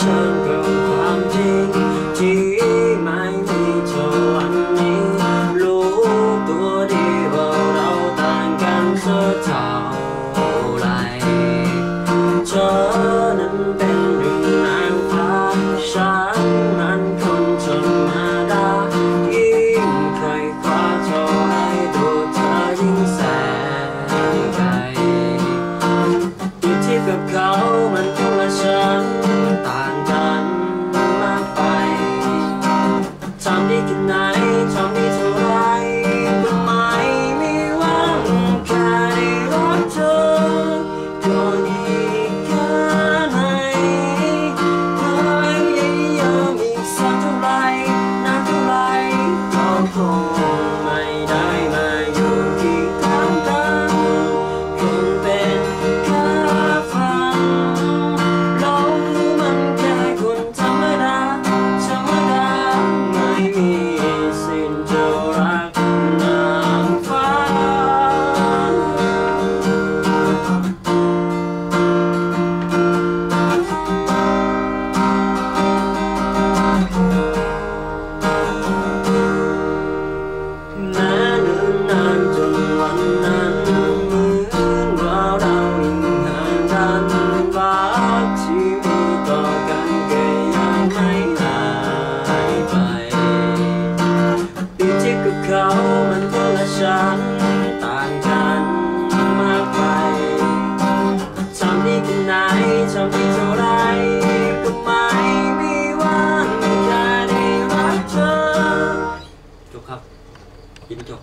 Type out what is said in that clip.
想強探知，只買你就恨你，路多的我老但敢說早。ามันคนละชั้นต่างกันมากไปทำที่กันไหนทำที่เท่าไรก็ไม่มีวันแค่ได้รักเธอจบครับยินจบ